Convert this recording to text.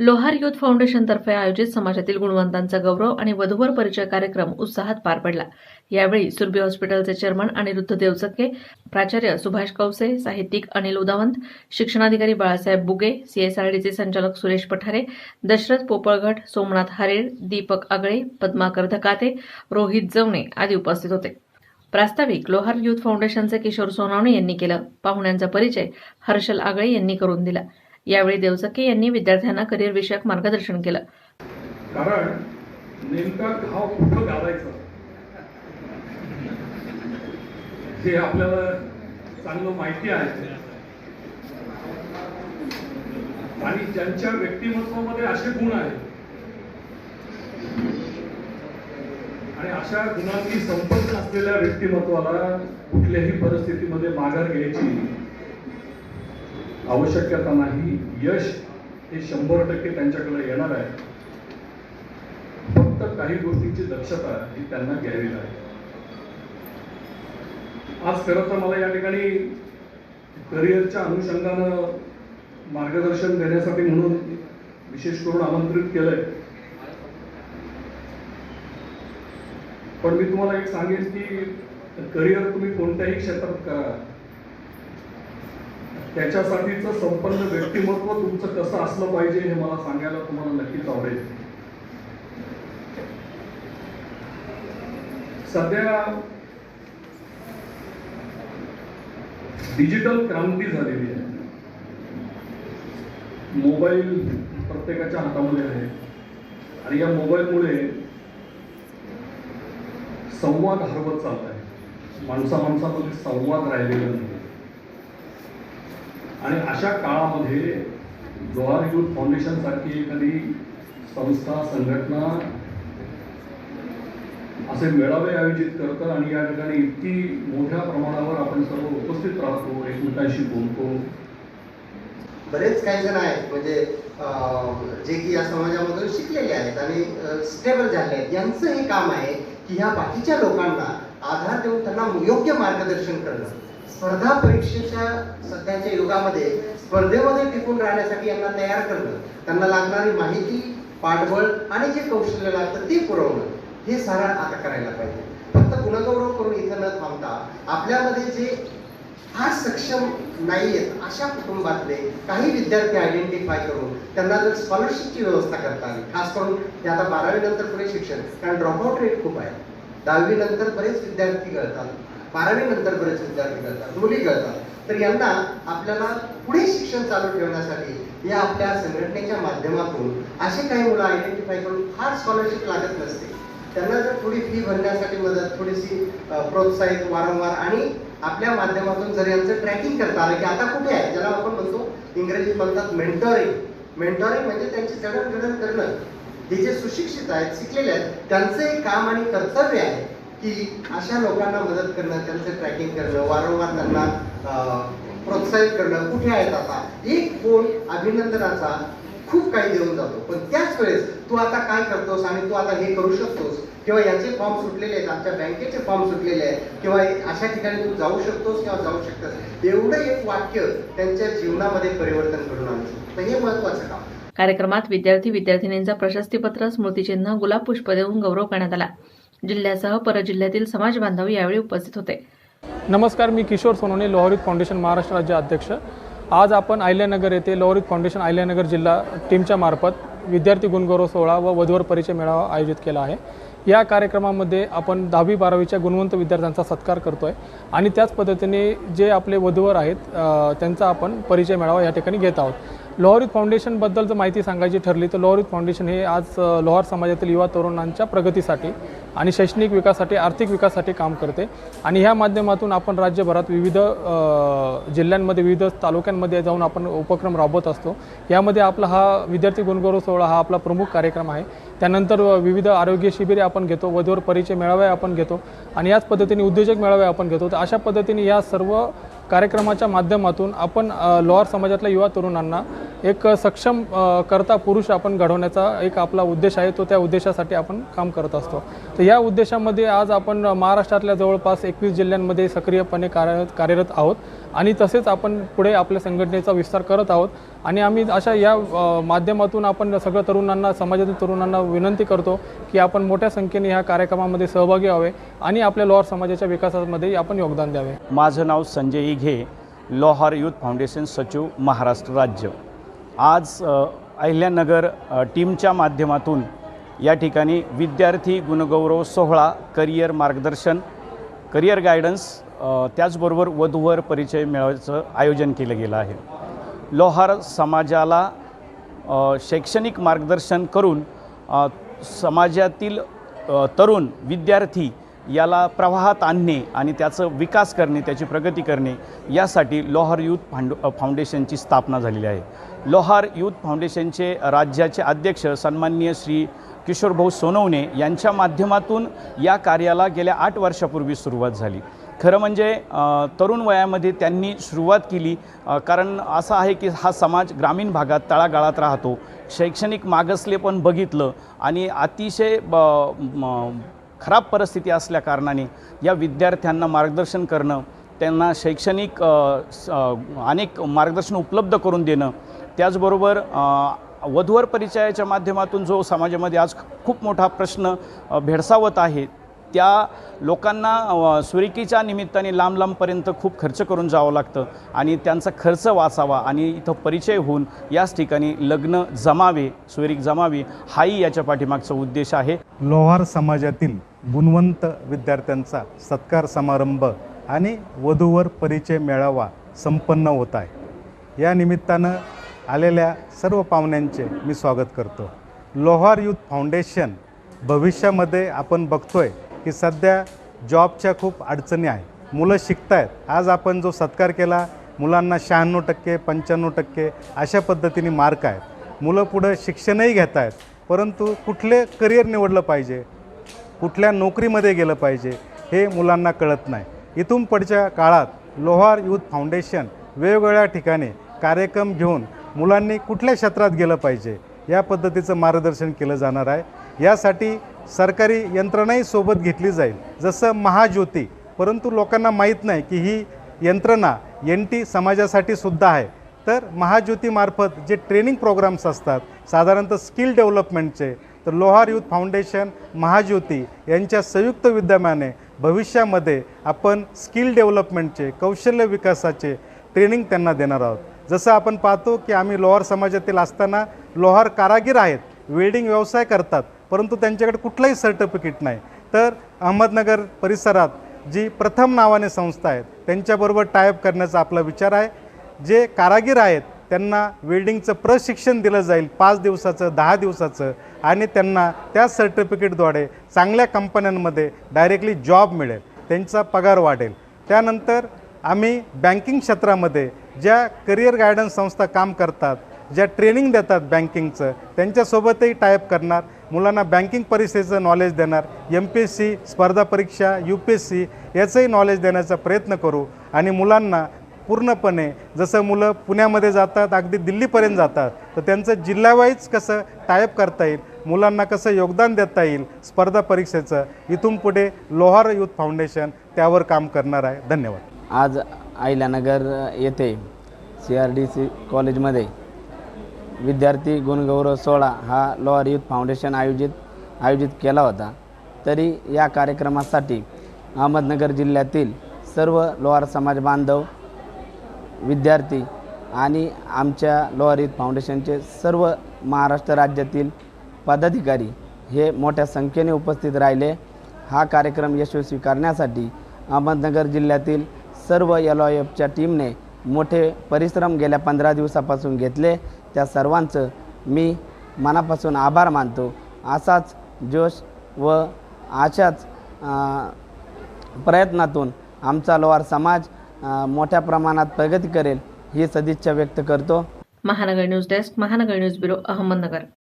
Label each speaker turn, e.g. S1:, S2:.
S1: लोहार youth फाउंडेशनतर्फे आयोजित समाजातील गुणवंतांचा गौरव आणि वधूवर परिचय कार्यक्रम उत्साहात पार पडला. यावेळी सुरभी हॉस्पिटलचे चेअरमन अनिरुद्ध देवचक्के प्राचार्य सुभाष कवसे साहित्यिक अनिल उदावंत शिक्षणाधिकारी बाळासाहेब बुगे सीएसआरडीचे संचालक सुरेश पठारे दशरथ पोपळघट सोमनाथ हरेळ दीपक आगळे पद्माकर धकाते रोहित जवणे आदी उपस्थित होते. प्रास्ताविक लोहार युथ फाउंडेशनचे किशोर सोनावणे यांनी केलं. पाहुण्यांचा परिचय हर्षल आगळे यांनी करून दिला. यावेळी देवचक्के यांनी विद्यार्थ्यांना करिअर विषयक मार्गदर्शन केलं.
S2: कारण नेमका घाव कुठं घालायचा हे आपल्याला चांगलं माहिती आहे. आणि ज्यांच्या व्यक्तिमत्वामध्ये असे गुण आहेत आणि अशा गुणांनी संपन्न असलेल्या व्यक्तिमत्वाला कुठल्याही परिस्थितीमध्ये माघार घ्यायची आवश्यकता नाही यश हे शंभर टक्के त्यांच्याकडे येणार आहे. फक्त काही गोष्टींची दक्षता ही त्यांना घ्यावी लागेल. आज खरं तर मला या ठिकाणी करिअरच्या अनुषंगानं मार्गदर्शन देण्यासाठी म्हणून विशेष करून आमंत्रित केलंय. पण मी तुम्हाला एक सांगेन की करिअर तुम्ही कोणत्याही क्षेत्रात करा. त्याच्यासाठीचं संपन्न व्यक्तिमत्व तुमचं कसं असलं पाहिजे हे मला सांगायला तुम्हाला नक्कीच आवडेल. सध्या डिजिटल क्रांती झालेली आहे. मोबाईल प्रत्येकाच्या हातामध्ये आहे. आणि या मोबाईलमुळे संवाद हरवत चालत आहे. माणसा माणसामध्ये संवाद राहिलेला नाही. आणि अशा काळामध्ये जोहार युथ फाउंडेशन सारखी एखादी संस्था संघटना असे मेळावे आयोजित करतं आणि या ठिकाणी इतकी मोठ्या प्रमाणावर आपण सर्व उपस्थित राहतो एकमेकांशी बोलतो.
S3: बरेच काही जण आहेत म्हणजे जे की या समाजामधून शिकलेले आहेत आणि स्टेबल झाले आहेत. यांचं हे काम आहे की ह्या बाकीच्या लोकांना आधार देऊन त्यांना योग्य मार्गदर्शन करणं. स्पर्धा परीक्षेच्या सध्याच्या युगामध्ये स्पर्धेमध्ये टिकून राहण्यासाठी यांना तयार करणं त्यांना लागणारी माहिती पाठबळ आणि जे कौशल्य लागतं ते पुरवणं हे सारण आता करायला पाहिजे. फक्त गुणगौरव करून इथं न थांबता आपल्यामध्ये जे फार सक्षम नाही आहेत अशा कुटुंबातले काही विद्यार्थी आयडेंटिफाय करून त्यांना जर स्कॉलरशिपची व्यवस्था करता आली खास करून ते आता बारावी नंतर पुढे शिक्षण कारण ड्रॉपआउट रेट खूप आहे. दहावी नंतर बरेच विद्यार्थी गळतात. बारावी नंतर बरेच विद्यार्थी करतात मुली करतात तर यांना आपल्याला पुढे शिक्षण चालू ठेवण्यासाठी या आपल्या संघटनेच्या माध्यमातून असे काही मुलं आयडेंटिफाय करून फार स्कॉलरशिप लागत नसते. त्यांना जर थोडी फी भरण्यासाठी मदत थोडीशी प्रोत्साहित वारंवार आणि आपल्या माध्यमातून जर यांचं ट्रॅकिंग करता आलं की आता कुठे आहे? ज्याला आपण म्हणतो इंग्रजीत म्हणतात मेंटॉरिंग मेंटॉरिंग म्हणजे त्यांची जडणघडण करणं. हे जे सुशिक्षित आहेत शिकलेले आहेत त्यांचं एक काम आणि कर्तव्य आहे की अशा लोकांना मदत करणं त्यांचं ट्रॅकिंग करणं वारंवार त्यांना प्रोत्साहित करणं कुठे आहेत आता? एक फोन अभिनंदनाचा खूप काही देऊन जातो. पण त्याच वेळेस तू आता काय करतोस आणि तू आता हे करू शकतोस? किंवा याचे फॉर्म सुटलेले आहेत आमच्या बँकेचे फॉर्म सुटलेले आहेत किंवा अशा ठिकाणी तू जाऊ शकतोस किंवा जाऊ शकतोस? एवढं एक वाक्य त्यांच्या जीवनामध्ये परिवर्तन घडून आणू शकतो. तर हे महत्वाचं काम.
S1: कार्यक्रमात विद्यार्थी विद्यार्थिनींचा प्रशस्तीपत्र स्मृतिचिन्ह गुलाब पुष्प देऊन गौरव करण्यात आला. जिल्ह्यासह परजिल्ह्यातील समाज बांधव यावेळी उपस्थित होते.
S4: नमस्कार मी किशोर सोनोने लोहरीत फाउंडेशन महाराष्ट्र राज्य अध्यक्ष. आज आपण अहिल्यानगर येथे लोहरीत फाउंडेशन अहिल्यानगर जिल्हा टीमच्या मार्फत विद्यार्थी गुणगौरव सोहळा व वधूवर परिचय मेळावा आयोजित केला आहे. या कार्यक्रमामध्ये आपण दहावी बारावीच्या गुणवंत विद्यार्थ्यांचा सत्कार करतो आहे आणि त्याच पद्धतीने जे आपले वधूवर आहेत त्यांचा आपण परिचय मेळावा या ठिकाणी घेत आहोत. लोहरित फाउंडेशनबद्दल जर माहिती सांगायची ठरली तर लोहरित फाउंडेशन हे आज लोहार समाजातील युवा तरुणांच्या प्रगतीसाठी आणि शैक्षणिक विकासासाठी आर्थिक विकासासाठी काम करते. आणि ह्या माध्यमातून आपण राज्यभरात विविध जिल्ह्यांमध्ये विविध तालुक्यांमध्ये जाऊन आपण उपक्रम राबवत असतो. यामध्ये आपला हा विद्यार्थी गुणगौरव सोहळा हा आपला प्रमुख कार्यक्रम आहे. त्यानंतर विविध आरोग्य शिबिरे आपण घेतो वधूवर परिचय मेळावे आपण घेतो आणि याच पद्धतीने उद्योजक मेळावे आपण घेतो. तर अशा पद्धतीने या सर्व कार्यक्रमाच्या माध्यमातून आपण अ, लोहार समाजातल्या युवा तरुणांना एक सक्षम करता पुरुष आपण घडवण्याचा एक आपला उद्देश आहे तो त्या उद्देशासाठी आपण काम करत असतो. तर या उद्देशामध्ये आज आपण महाराष्ट्रातल्या जवळपास एकवीस जिल्ह्यांमध्ये सक्रियपणे कार्य कार्यरत आहोत. आणि तसेच आपण पुढे आपल्या संघटनेचा विस्तार करत आहोत. आणि आम्ही अशा या माध्यमातून आपण सगळ्या तरुणांना समाजातील तरुणांना विनंती करतो की आपण मोठ्या संख्येने ह्या कार्यक्रमामध्ये सहभागी व्हावे आणि आपल्या लोहार समाजाच्या विकासामध्ये आपण योगदान द्यावे.
S5: माझं नाव संजय इघे लोहार युथ फाउंडेशन सचिव महाराष्ट्र राज्य. आज अहिल्यानगर टीमच्या माध्यमातून या ठिकाणी विद्यार्थी गुणगौरव सोहळा करिअर मार्गदर्शन करिअर गायडन्स त्याचबरोबर वधूवर परिचय मिळवायचं आयोजन केलं गेलं आहे. लोहार समाजाला शैक्षणिक मार्गदर्शन करून समाजातील तरुण विद्यार्थी याला प्रवाहात आणणे आणि त्याचं विकास करणे त्याची प्रगती करणे यासाठी लोहार यूथ फांड फाउंडेशनची स्थापना झालेली आहे. लोहार यूथ फाउंडेशनचे राज्याचे अध्यक्ष सन्माननीय श्री किशोरभाऊ सोनवणे यांच्या माध्यमातून या कार्याला गेल्या आठ वर्षापूर्वी सुरुवात झाली. खरं म्हणजे तरुण वयामध्ये त्यांनी सुरुवात केली कारण असं आहे की हा समाज ग्रामीण भागात तळागाळात राहतो. शैक्षणिक मागासले पण बघितलं आणि अतिशय ब म- खराब परिस्थिती असल्या कारणाने या विद्यार्थ्यांना मार्गदर्शन करणं त्यांना शैक्षणिक स- अनेक मार्गदर्शन उपलब्ध करून देणं त्याचबरोबर वधूवर परिचयाच्या माध्यमातून जो समाजामध्ये आज खूप मोठा प्रश्न भेडसावत आहे त्या लोकांना सुरेकीच्या निमित्ताने लांब लांबपर्यंत खूप खर्च करून जावं लागतं आणि त्यांचा खर्च वाचावा आणि इथं परिचय होऊन याच ठिकाणी लग्न जमावे सुरेख जमावी हाही याच्या पाठीमागचा उद्देश आहे.
S6: लोहार समाजातील गुणवंत विद्यार्थ्यांचा सत्कार समारंभ आणि वधूवर परिचय मेळावा संपन्न होत आहे. या निमित्तानं आलेल्या सर्व पाहुण्यांचे मी स्वागत करतो. लोहार यूथ फाउंडेशन भविष्यामध्ये आपण बघतोय की सध्या जॉबच्या खूप अडचणी आहेत. मुलं शिकत आहेत आज आपण जो सत्कार केला मुलांना शहाण्णव टक्के पंच्याण्णव टक्के अशा पद्धतीने मार्क आहेत. मुलं पुढं शिक्षणही घेत आहेत परंतु कुठले करिअर निवडलं पाहिजे कुठल्या नोकरीमध्ये गेलं पाहिजे हे मुलांना कळत नाही. इथून पुढच्या काळात लोहार यूथ फाउंडेशन वेगवेगळ्या ठिकाणी कार्यक्रम घेऊन मुलांनी कुठल्या क्षेत्रात गेलं पाहिजे या पद्धतीचं मार्गदर्शन केलं जाणार आहे. यासाठी सरकारी यंत्रणाही सोबत घेतली जाईल. जसं महाज्योती परंतु लोकांना माहीत नाही की ही यंत्रणा एन टी समाजासाठी सुद्धा आहे. तर महाज्योतीमार्फत जे ट्रेनिंग प्रोग्राम्स असतात साधारणतः स्किल डेव्हलपमेंटचे तर लोहार यूथ फाउंडेशन महाज्योती यांच्या संयुक्त विद्यमाने भविष्यामध्ये आपण स्किल डेव्हलपमेंटचे कौशल्य विकासाचे ट्रेनिंग त्यांना देणार आहोत. जसं आपण पाहतो की आम्ही लोहार समाजातील असताना लोहार कारागीर आहेत. वेल्डिंग व्यवसाय करतात परंतु त्यांच्याकडे कुठलंही सर्टिफिकेट नाही. तर अहमदनगर परिसरात जी प्रथम नावाने संस्था आहेत त्यांच्याबरोबर टायअप करण्याचा आपला विचार आहे. जे कारागीर आहेत त्यांना वेल्डिंगचं प्रशिक्षण दिलं जाईल पाच दिवसाचं दहा दिवसाचं आणि त्यांना त्या सर्टिफिकेटद्वारे चांगल्या कंपन्यांमध्ये डायरेक्टली जॉब मिळेल त्यांचा पगार वाढेल. त्यानंतर आम्ही बँकिंग क्षेत्रामध्ये ज्या करिअर गायडन्स संस्था काम करतात ज्या ट्रेनिंग देतात बँकिंगचं त्यांच्यासोबतही टायअप करणार. मुलांना बँकिंग परीक्षेचं नॉलेज देणार. एम पी एस सी स्पर्धा परीक्षा यू पी एस सी याचंही नॉलेज देण्याचा प्रयत्न करू. आणि मुलांना पूर्णपणे जसं मुलं पुण्यामध्ये जातात अगदी दिल्लीपर्यंत जातात तर त्यांचं जिल्हावाईज कसं टायअप करता येईल मुलांना कसं योगदान देता येईल स्पर्धा परीक्षेचं इथून पुढे लोहार यूथ फाउंडेशन त्यावर काम करणार आहे. धन्यवाद.
S7: आज अहिल्यानगर येथे सी आर डी सी कॉलेजमध्ये विद्यार्थी गुणगौरव सोहळा हा लोअर यूथ फाउंडेशन आयोजित आयोजित केला होता. तरी या कार्यक्रमासाठी अहमदनगर जिल्ह्यातील सर्व लोहार समाज बांधव विद्यार्थी आणि आमच्या लोअर यूथ फाउंडेशनचे सर्व महाराष्ट्र राज्यातील पदाधिकारी हे मोठ्या संख्येने उपस्थित राहिले. हा कार्यक्रम यशस्वी करण्यासाठी अहमदनगर जिल्ह्यातील सर्व एल ओ एफच्या टीमने मोठे परिश्रम गेल्या पंधरा दिवसापासून घेतले. त्या सर्वांचं मी मनापासून आभार मानतो. असाच जोश व अशाच प्रयत्नातून आमचा लोहार समाज मोठ्या प्रमाणात प्रगती करेल ही सदिच्छा व्यक्त करतो.
S1: Mahanagar news desk Mahanagar news bureau Ahmednagar.